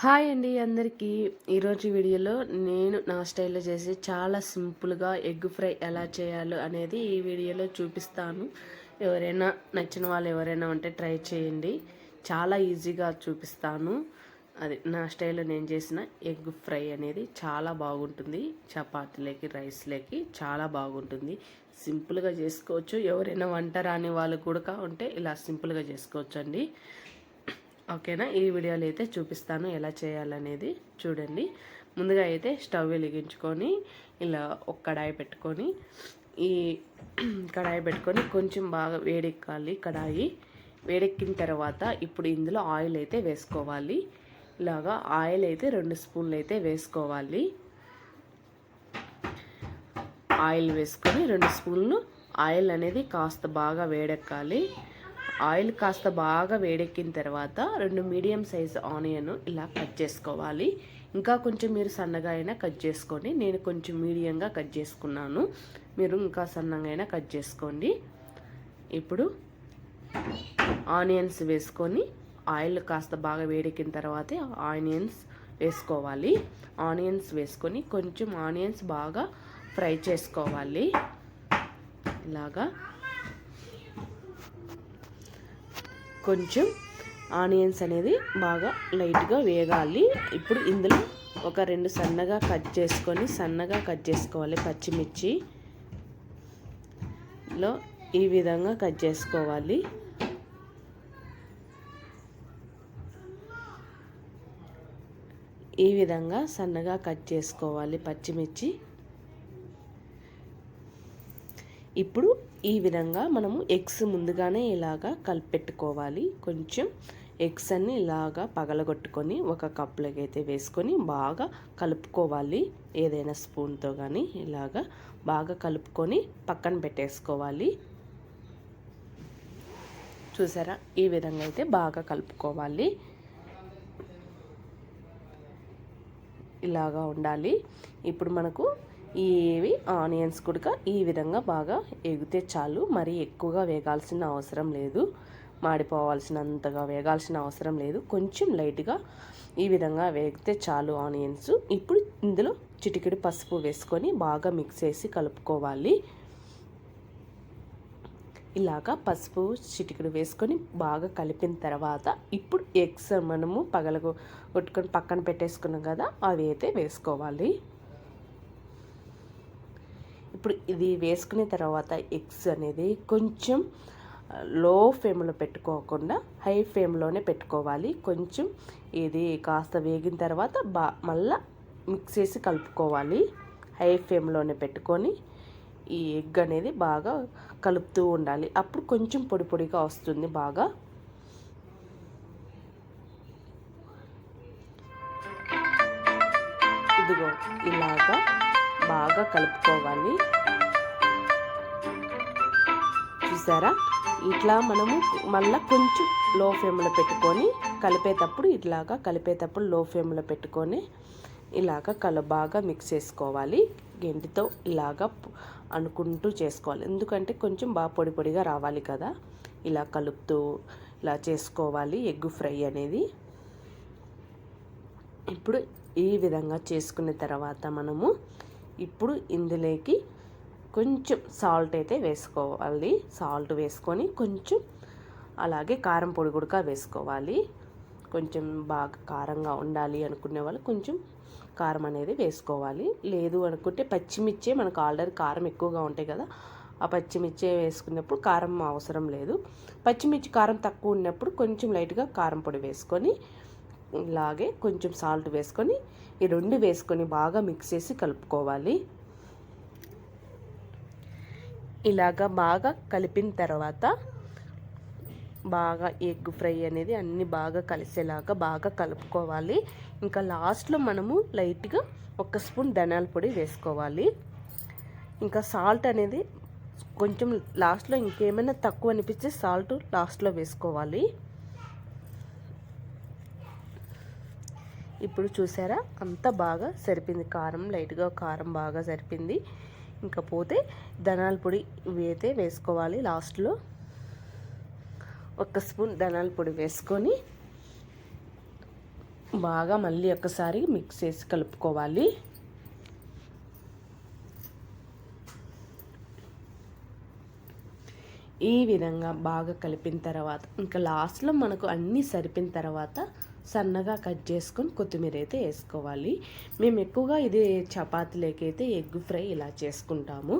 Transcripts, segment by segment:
Hi అండి అందరికీ. ఈరోజు వీడియోలో నేను నా స్టైల్లో చేసి చాలా సింపుల్గా ఎగ్ ఫ్రై ఎలా చేయాలో అనేది ఈ వీడియోలో చూపిస్తాను. ఎవరైనా నచ్చిన వాళ్ళు ఎవరైనా ఉంటే ట్రై చేయండి. చాలా ఈజీగా చూపిస్తాను. అది నా స్టైల్లో నేను చేసిన ఎగ్ ఫ్రై అనేది చాలా బాగుంటుంది. చపాతీలకి రైస్లకి చాలా బాగుంటుంది. సింపుల్గా చేసుకోవచ్చు. ఎవరైనా వంట రాని వాళ్ళు కూడా ఉంటే ఇలా సింపుల్గా చేసుకోవచ్చు అండి ఓకేనా? ఈ వీడియోలో అయితే చూపిస్తాను ఎలా చేయాలనేది. చూడండి. ముందుగా అయితే స్టవ్ వెలిగించుకొని ఇలా ఒక కడాయి పెట్టుకొని ఈ కడాయి పెట్టుకొని కొంచెం బాగా వేడెక్కాలి కడాయి. వేడెక్కిన తర్వాత ఇప్పుడు ఇందులో ఆయిల్ అయితే వేసుకోవాలి. ఇలాగా ఆయిల్ అయితే రెండు స్పూన్లు అయితే వేసుకోవాలి. ఆయిల్ వేసుకొని రెండు స్పూన్లు ఆయిల్ అనేది కాస్త బాగా వేడెక్కాలి. ఆయిల్ కాస్త బాగా వేడెక్కిన తర్వాత రెండు మీడియం సైజ్ ఆనియన్ ఇలా కట్ చేసుకోవాలి. ఇంకా కొంచెం మీరు సన్నగా అయినా కట్ చేసుకోండి నేను కొంచెం మీడియంగా కట్ చేసుకున్నాను. మీరు ఇంకా సన్నగా అయినా కట్ చేసుకోండి. ఇప్పుడు ఆనియన్స్ వేసుకొని ఆయిల్ కాస్త బాగా వేడెక్కిన తర్వాత ఆనియన్స్ వేసుకోవాలి. ఆనియన్స్ వేసుకొని కొంచెం ఆనియన్స్ బాగా ఫ్రై చేసుకోవాలి. ఇలాగా కొంచెం ఆనియన్స్ అనేది బాగా లైట్గా వేగాలి. ఇప్పుడు ఇందులో ఒక రెండు సన్నగా కట్ చేసుకొని సన్నగా కట్ చేసుకోవాలి పచ్చిమిర్చి. లో ఈ విధంగా కట్ చేసుకోవాలి. ఈ విధంగా సన్నగా కట్ చేసుకోవాలి పచ్చిమిర్చి. ఇప్పుడు ఈ విధంగా మనము ఎగ్స్ ముందుగానే ఇలాగా కలిపెట్టుకోవాలి. కొంచెం ఎగ్స్ అన్ని ఇలాగా పగలగొట్టుకొని ఒక కప్లోకి అయితే వేసుకొని బాగా కలుపుకోవాలి. ఏదైనా స్పూన్తో కానీ ఇలాగా బాగా కలుపుకొని పక్కన పెట్టేసుకోవాలి. చూసారా? ఈ విధంగా అయితే బాగా కలుపుకోవాలి. ఇలాగా ఉండాలి. ఇప్పుడు మనకు ఇవి ఆనియన్స్ కూడా ఈ విధంగా బాగా ఎగితే చాలు. మరి ఎక్కువగా వేగాల్సిన అవసరం లేదు. మాడిపోవాల్సినంతగా వేగాల్సిన అవసరం లేదు. కొంచెం లైట్గా ఈ విధంగా వేగితే చాలు ఆనియన్స్. ఇప్పుడు ఇందులో చిటికెడు పసుపు వేసుకొని బాగా మిక్స్ చేసి కలుపుకోవాలి. ఇలాగా పసుపు చిటికెడు వేసుకొని బాగా కలిపిన తర్వాత ఇప్పుడు ఎగ్స్ మనము పగలకు కొట్టుకొని పక్కన పెట్టేసుకున్నాం కదా అవి అయితే వేసుకోవాలి. ఇప్పుడు ఇది వేసుకున్న తర్వాత ఎగ్స్ అనేది కొంచెం లో ఫ్లేమ్లో పెట్టుకోకుండా హై ఫ్లేమ్లోనే పెట్టుకోవాలి. కొంచెం ఇది కాస్త వేగిన తర్వాత బా మళ్ళా మిక్స్ చేసి కలుపుకోవాలి. హై ఫ్లేమ్లోనే పెట్టుకొని ఈ ఎగ్ అనేది బాగా కలుపుతూ ఉండాలి. అప్పుడు కొంచెం పొడి పొడిగా వస్తుంది బాగా. ఇదిగో ఇలాగా బాగా కలుపుకోవాలి. చూసారా? ఇట్లా మనము మళ్ళీ కొంచెం లో ఫ్లేమ్లో పెట్టుకొని కలిపేటప్పుడు ఇట్లాగా కలిపేటప్పుడు లో ఫ్లేమ్లో పెట్టుకొని ఇలాగ కల బాగా మిక్స్ చేసుకోవాలి. గెంటితో ఇలాగ అనుకుంటూ చేసుకోవాలి. ఎందుకంటే కొంచెం బాగా పొడి పొడిగా రావాలి కదా. ఇలా కలుపుతూ ఇలా చేసుకోవాలి. ఎగ్ ఫ్రై అనేది. ఇప్పుడు ఈ విధంగా చేసుకున్న తర్వాత మనము ఇప్పుడు ఇందులోకి కొంచెం సాల్ట్ అయితే వేసుకోవాలి. సాల్ట్ వేసుకొని కొంచెం అలాగే కారం పొడి కూడా వేసుకోవాలి. కొంచెం బాగా కారంగా ఉండాలి అనుకునే వాళ్ళు కొంచెం కారం అనేది వేసుకోవాలి. లేదు అనుకుంటే పచ్చిమిర్చే మనకు ఆల్రెడీ కారం ఎక్కువగా ఉంటాయి కదా ఆ పచ్చిమిర్చి వేసుకున్నప్పుడు కారం అవసరం లేదు. పచ్చిమిర్చి కారం తక్కువ ఉన్నప్పుడు కొంచెం లైట్గా కారం పొడి వేసుకొని ఇలాగే కొంచెం సాల్ట్ వేసుకొని ఈ రెండు వేసుకొని బాగా మిక్స్ చేసి కలుపుకోవాలి. ఇలాగా బాగా కలిపిన తర్వాత బాగా ఎగ్ ఫ్రై అనేది అన్ని బాగా కలిసేలాగా బాగా కలుపుకోవాలి. ఇంకా లాస్ట్లో మనము లైట్గా ఒక స్పూన్ ధనాల పొడి వేసుకోవాలి. ఇంకా సాల్ట్ అనేది కొంచెం లాస్ట్లో ఇంకేమైనా తక్కువ అనిపిస్తే సాల్ట్ లాస్ట్లో వేసుకోవాలి. ఇప్పుడు చూసారా? అంత బాగా సరిపోయింది. కారం లైట్గా కారం బాగా సరిపోయింది. ఇంకా పోతే ధనాల పొడి ఇవి అయితే వేసుకోవాలి. లాస్ట్లో ఒక స్పూన్ ధనాల పొడి వేసుకొని బాగా మళ్ళీ ఒకసారి మిక్స్ చేసి కలుపుకోవాలి. ఈ విధంగా బాగా కలిపిన తర్వాత ఇంకా లాస్ట్లో మనకు అన్నీ సరిపిన తర్వాత సన్నగా కట్ చేసుకొని కొత్తిమీర అయితే వేసుకోవాలి. మేము ఎక్కువగా ఇది చపాతీలేకైతే ఎగ్ ఫ్రై ఇలా చేసుకుంటాము.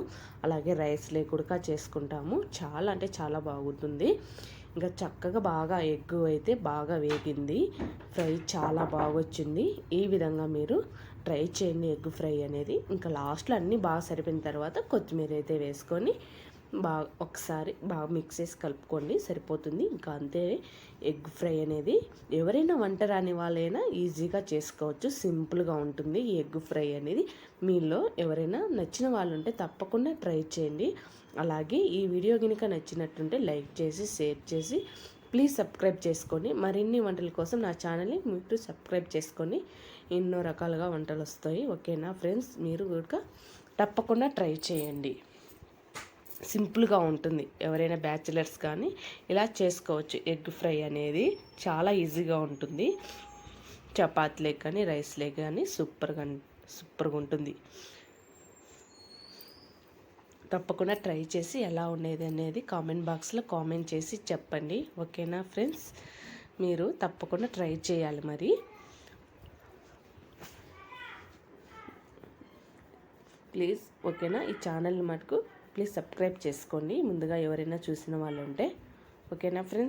అలాగే రైస్ లేకుడక చేసుకుంటాము. చాలా అంటే చాలా బాగుంటుంది. ఇంకా చక్కగా బాగా ఎగ్ అయితే బాగా వేగింది. ఫ్రై చాలా బాగా వచ్చింది. ఈ విధంగా మీరు ట్రై చేయండి ఎగ్ ఫ్రై అనేది. ఇంకా లాస్ట్లో అన్నీ బాగా సరిపోయిన తర్వాత కొత్తిమీర అయితే వేసుకొని బాగా ఒకసారి బాగా మిక్స్ చేసి కలుపుకోండి సరిపోతుంది. ఇంకా అంతే ఎగ్ ఫ్రై అనేది ఎవరైనా వంట రాని వాళ్ళైనా ఈజీగా చేసుకోవచ్చు సింపుల్గా ఉంటుంది ఈ ఎగ్ ఫ్రై అనేది. మీలో ఎవరైనా నచ్చిన వాళ్ళు ఉంటే తప్పకుండా ట్రై చేయండి. అలాగే ఈ వీడియో కనుక నచ్చినట్టుంటే లైక్ చేసి షేర్ చేసి ప్లీజ్ సబ్స్క్రైబ్ చేసుకొని మరిన్ని వంటల కోసం నా ఛానల్ని మీరు సబ్స్క్రైబ్ చేసుకొని ఎన్నో రకాలుగా వంటలు వస్తాయి. ఓకేనా ఫ్రెండ్స్? మీరు కూడా తప్పకుండా ట్రై చేయండి. సింపుల్గా ఉంటుంది. ఎవరైనా బ్యాచిలర్స్ కానీ ఇలా చేసుకోవచ్చు. ఎగ్ ఫ్రై అనేది చాలా ఈజీగా ఉంటుంది. చపాతీలే కానీ రైస్లే కానీ సూపర్గా సూపర్గా ఉంటుంది. తప్పకుండా ట్రై చేసి ఎలా ఉండేది అనేది కామెంట్ బాక్స్లో కామెంట్ చేసి చెప్పండి. ఓకేనా ఫ్రెండ్స్? మీరు తప్పకుండా ట్రై చేయాలి మరి. ప్లీజ్ ఓకేనా? ఈ ఛానల్ మటుకు ప్లీజ్ సబ్స్క్రైబ్ చేసుకోండి. ముందుగా ఎవరైనా చూసిన వాళ్ళు ఉంటే ఓకేనా ఫ్రెండ్స్?